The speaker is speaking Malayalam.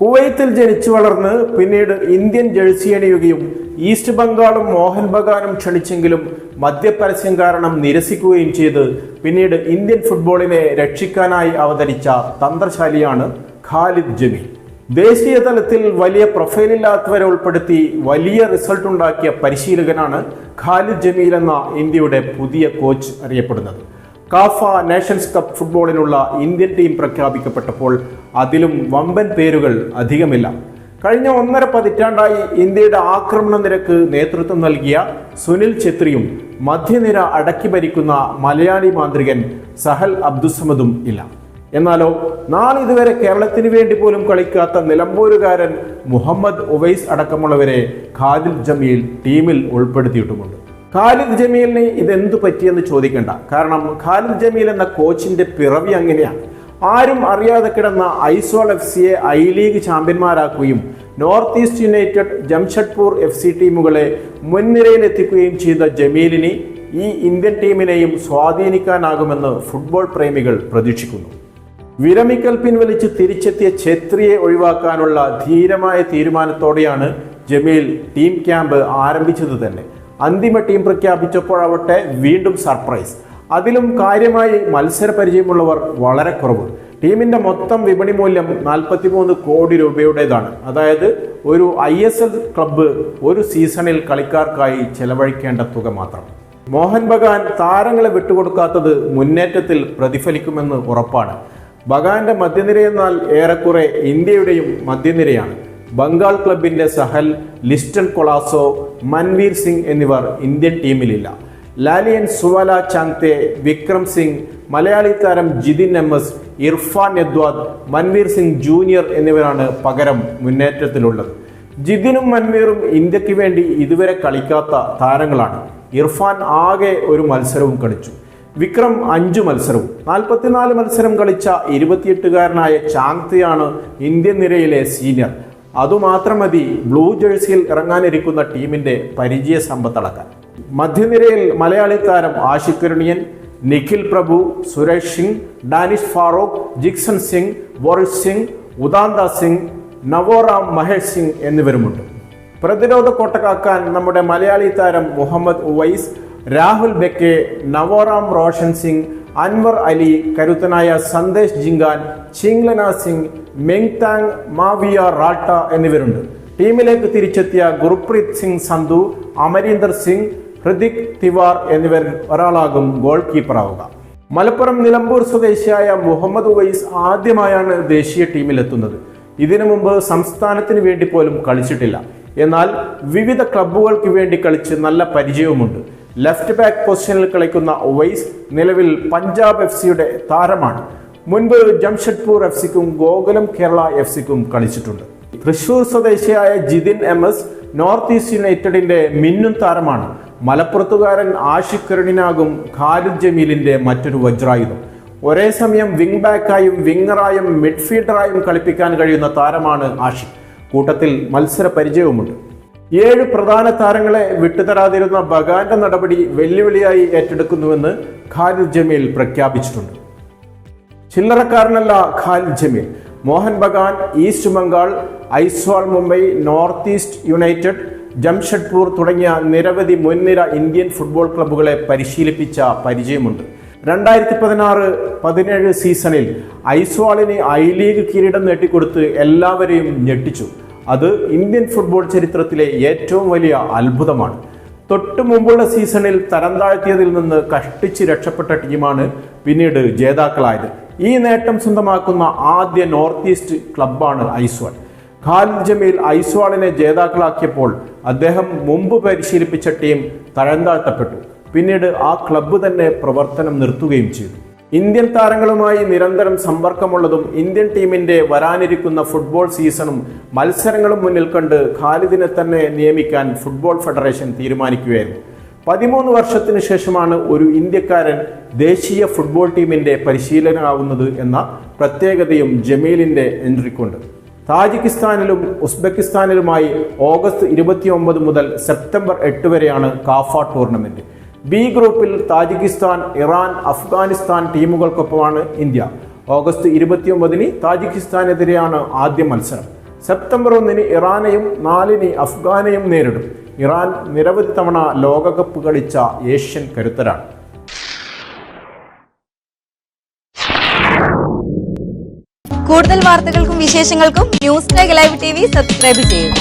കുവൈത്തിൽ ജനിച്ചു വളർന്ന് പിന്നീട് ഇന്ത്യൻ ജഴ്സി അണിയുകയും ഈസ്റ്റ് ബംഗാളും മോഹൻ ബഗാനും ക്ഷണിച്ചെങ്കിലും മദ്യപരസ്യം കാരണം നിരസിക്കുകയും ചെയ്ത് പിന്നീട് ഇന്ത്യൻ ഫുട്ബോളിനെ രക്ഷിക്കാനായി അവതരിച്ച തന്ത്രശാലിയാണ് ഖാലിദ് ജമീൽ. ദേശീയ തലത്തിൽ വലിയ പ്രൊഫൈലില്ലാത്തവരെ ഉൾപ്പെടുത്തി വലിയ റിസൾട്ട് ഉണ്ടാക്കിയ പരിശീലകനാണ് ഖാലിദ് ജമീൽ എന്ന ഇന്ത്യയുടെ പുതിയ കോച്ച് അറിയപ്പെടുന്നത്. കാഫ നേഷൻസ് കപ്പ് ഫുട്ബോളിനുള്ള ഇന്ത്യൻ ടീം പ്രഖ്യാപിക്കപ്പെട്ടപ്പോൾ അതിലും വമ്പൻ പേരുകൾ അധികമില്ല. കഴിഞ്ഞ ഒന്നര പതിറ്റാണ്ടായി ഇന്ത്യയുടെ ആക്രമണ നിരക്ക് നേതൃത്വം നൽകിയ സുനിൽ ഛത്രിയും മധ്യനിര അടക്കി ഭരിക്കുന്ന മലയാളി മാന്ത്രികൻ സഹൽ അബ്ദുസമദും ഇല്ല. എന്നാലോ നാളിതുവരെ കേരളത്തിന് വേണ്ടി പോലും കളിക്കാത്ത നിലമ്പൂരുകാരൻ മുഹമ്മദ് ഉവൈസ് അടക്കമുള്ളവരെ ഖാദിൽ ജമീൽ ടീമിൽ ഉൾപ്പെടുത്തിയിട്ടുമുണ്ട്. ഖാലിദ് ജമീലിന് ഇതെന്തു പറ്റിയെന്ന് ചോദിക്കണ്ട. കാരണം ഖാലിദ് ജമീൽ എന്ന കോച്ചിന്റെ പിറവി അങ്ങനെയാണ്. ആരും അറിയാതെ കിടന്ന ഐസോൾ എഫ് സിയെ I league ചാമ്പ്യന്മാരാക്കുകയും North East United Jamshedpur F C ടീമുകളെ മുൻനിരയിലെത്തിക്കുകയും ചെയ്ത ജമീലിന് ഈ ഇന്ത്യൻ ടീമിനെയും സ്വാധീനിക്കാനാകുമെന്ന് ഫുട്ബോൾ പ്രേമികൾ പ്രതീക്ഷിക്കുന്നു. വിരമിക്കൽ പിൻവലിച്ച് തിരിച്ചെത്തിയ ഛത്രിയെ ഒഴിവാക്കാനുള്ള ധീരമായ തീരുമാനത്തോടെയാണ് ജമീൽ ടീം ക്യാമ്പ് ആരംഭിച്ചത് തന്നെ. അന്തിമ ടീം പ്രഖ്യാപിച്ചപ്പോഴാവട്ടെ വീണ്ടും സർപ്രൈസ്. അതിലും കാര്യമായി മത്സര പരിചയമുള്ളവർ വളരെ കുറവ്. ടീമിന്റെ മൊത്തം വിപണി മൂല്യം നാൽപ്പത്തിമൂന്ന് കോടി രൂപയുടേതാണ്. അതായത് ഒരു ഐ എസ് എൽ ക്ലബ്ബ് ഒരു സീസണിൽ കളിക്കാർക്കായി ചെലവഴിക്കേണ്ട തുക മാത്രം. മോഹൻ ബഗാൻ താരങ്ങളെ വിട്ടുകൊടുക്കാത്തത് മുന്നേറ്റത്തിൽ പ്രതിഫലിക്കുമെന്ന് ഉറപ്പാണ്. ബഗാന്റെ മധ്യനിരയെന്നാൽ ഏറെക്കുറെ ഇന്ത്യയുടെയും മധ്യനിരയാണ്. ബംഗാൾ ക്ലബിന്റെ സഹൽ ലിസ്റ്റൺ കൊളാസോ മൻവീർ സിംഗ് എന്നിവർ ഇന്ത്യൻ ടീമിലില്ല. ലാലിയൻ സുവല ചാങ്തെ വിക്രം സിംഗ് മലയാളി താരം Jithin M S Irfan Yadwad Manvir Singh junior എന്നിവരാണ് പകരം മുന്നേറ്റത്തിലുള്ളത്. ജിതിനും മൻവീറും ഇന്ത്യയ്ക്ക് വേണ്ടി ഇതുവരെ കളിക്കാത്ത താരങ്ങളാണ്. ഇർഫാൻ ആകെ ഒരു മത്സരവും കളിച്ചു. വിക്രം അഞ്ചു മത്സരവും നാൽപ്പത്തിനാല് മത്സരം കളിച്ച ഇരുപത്തിയെട്ടുകാരനായ ചാങ്തിയാണ് ഇന്ത്യൻ നിരയിലെ സീനിയർ. അതുമാത്രം മതി ബ്ലൂ ജേഴ്സിയിൽ ഇറങ്ങാനിരിക്കുന്ന ടീമിന്റെ പരിചയ സമ്പത്തളക്കാൻ. മധ്യനിരയിൽ മലയാളി താരം ആഷിഖ് കരുണിയൻ നിഖിൽ പ്രഭു സുരേഷ് സിംഗ് ഡാനിഷ് ഫാറൂഖ് ജിക്സൺ സിംഗ് ബോറിസ് സിംഗ് ഉദാന്ത സിംഗ് നവോറാം മഹേഷ് സിംഗ് എന്നിവരുമുണ്ട്. പ്രതിരോധ കോട്ടക്കാക്കാൻ നമ്മുടെ മലയാളി താരം മുഹമ്മദ് ഉവൈസ് രാഹുൽ ബെക്കെ നവോറാം റോഷൻ സിംഗ് അൻവർ അലി കരുത്തനായ സന്ദേശ് ജിങ്കാൻ ചിങ്ലന സിംഗ് മെങ്താങ് മാവിയ റാട്ട എന്നിവരുണ്ട്. ടീമിലേക്ക് തിരിച്ചെത്തിയ ഗുർപ്രീത് സിംഗ് സന്ധു അമരീന്ദർ സിംഗ് ഹൃദിക് തിവാർ എന്നിവരിൽ ഒരാളാകും ഗോൾ കീപ്പറാവുക. മലപ്പുറം നിലമ്പൂർ സ്വദേശിയായ മുഹമ്മദ് ഉവൈസ് ആദ്യമായാണ് ദേശീയ ടീമിലെത്തുന്നത്. ഇതിനു മുമ്പ് സംസ്ഥാനത്തിന് വേണ്ടി പോലും കളിച്ചിട്ടില്ല. എന്നാൽ വിവിധ ക്ലബ്ബുകൾക്ക് വേണ്ടി കളിച്ച് നല്ല പരിചയവുമുണ്ട്. ലെഫ്റ്റ് ബാക്ക് പൊസിഷനിൽ കളിക്കുന്ന ഒവൈസ് നിലവിൽ പഞ്ചാബ് എഫ് സിയുടെ താരമാണ്. മുൻപ് ജംഷഡ്പൂർ എഫ് സിക്കും ഗോകുലം കേരള എഫ് സിക്കും കളിച്ചിട്ടുണ്ട്. തൃശൂർ സ്വദേശിയായ Jithin M S North East യുണൈറ്റഡിന്റെ മിന്നും താരമാണ്. മലപ്പുറത്തുകാരൻ ആഷിഖ് കരുണിനാകും ഖാലിദ് ജമീലിന്റെ മറ്റൊരു വജ്രായുധം. ഒരേ സമയം വിങ് ബാക്കായും വിങ്ങറായും മിഡ്ഫീൽഡറായും കളിപ്പിക്കാൻ കഴിയുന്ന താരമാണ് ആഷിഖ്. കൂട്ടത്തിൽ മത്സര പരിചയവുമുണ്ട്. ഏഴ് പ്രധാന താരങ്ങളെ വിട്ടുതരാതിരുന്ന ബഗാന്റെ നടപടി വെല്ലുവിളിയായി ഏറ്റെടുക്കുന്നുവെന്ന് ഖാലിദ് ജമീൽ പ്രഖ്യാപിച്ചിട്ടുണ്ട്. ചില്ലറക്കാരനല്ല Khalid Jamil. Mohun Bagan East Bengal Aizawl Mumbai North East United Jamshedpur തുടങ്ങിയ നിരവധി മുൻനിര ഇന്ത്യൻ ഫുട്ബോൾ ക്ലബ്ബുകളെ പരിശീലിപ്പിച്ച പരിചയമുണ്ട്. രണ്ടായിരത്തി പതിനാറ് പതിനേഴ് സീസണിൽ ഐസ്വാളിന് ഐ ലീഗ് കിരീടം നേട്ടിക്കൊടുത്ത് എല്ലാവരെയും ഞെട്ടിച്ചു. അത് ഇന്ത്യൻ ഫുട്ബോൾ ചരിത്രത്തിലെ ഏറ്റവും വലിയ അത്ഭുതമാണ്. തൊട്ടു മുമ്പുള്ള സീസണിൽ തരം താഴ്ത്തിയതിൽ നിന്ന് കഷ്ടിച്ച് രക്ഷപ്പെട്ട ടീമാണ് പിന്നീട് ജേതാക്കളായത്. ഈ നേട്ടം സ്വന്തമാക്കുന്ന ആദ്യ നോർത്ത് ഈസ്റ്റ് ക്ലബ്ബാണ് ഐസ്വാൾ. ഖാലിദ് ജമീൽ ഐസ്വാളിനെ ജേതാക്കളാക്കിയപ്പോൾ അദ്ദേഹം മുമ്പ് പരിശീലിപ്പിച്ച ടീം തരം താഴ്ത്തപ്പെട്ടു. പിന്നീട് ആ ക്ലബ്ബ് തന്നെ പ്രവർത്തനം നിർത്തുകയും ചെയ്തു. ഇന്ത്യൻ താരങ്ങളുമായി നിരന്തരം സമ്പർക്കമുള്ളതും ഇന്ത്യൻ ടീമിന്റെ വരാനിരിക്കുന്ന ഫുട്ബോൾ സീസണും മത്സരങ്ങളും മുന്നിൽ കണ്ട് ഖാലിദിനെ തന്നെ നിയമിക്കാൻ ഫുട്ബോൾ ഫെഡറേഷൻ തീരുമാനിക്കുകയായിരുന്നു. പതിമൂന്ന് വർഷത്തിന് ശേഷമാണ് ഒരു ഇന്ത്യക്കാരൻ ദേശീയ ഫുട്ബോൾ ടീമിന്റെ പരിശീലകനാവുന്നത് എന്ന പ്രത്യേകതയും ജമീലിന്റെ എൻട്രിക്കുണ്ട്. താജിക്കിസ്ഥാനിലും ഉസ്ബെക്കിസ്ഥാനിലുമായി ഓഗസ്റ്റ് ഇരുപത്തിയൊമ്പത് മുതൽ സെപ്റ്റംബർ എട്ട് വരെയാണ് കാഫ ടൂർണമെന്റ്. ബി ഗ്രൂപ്പിൽ താജിക്കിസ്ഥാൻ ഇറാൻ അഫ്ഗാനിസ്ഥാൻ ടീമുകൾക്കൊപ്പമാണ് ഇന്ത്യ. ഓഗസ്റ്റ് ഇരുപത്തിയൊമ്പതിന് താജിക്കിസ്ഥാനെതിരെയാണ് ആദ്യ മത്സരം. സെപ്റ്റംബർ ഒന്നിന് ഇറാനെയും നാലിന് അഫ്ഗാനെയും നേരിടും. ഇറാൻ നിരവധി തവണ ലോകകപ്പ് കളിച്ച ഏഷ്യൻ കരുത്തരാണ്. കൂടുതൽ വാർത്തകൾക്കും വിശേഷങ്ങൾക്കും news live T V subscribe ചെയ്യൂ.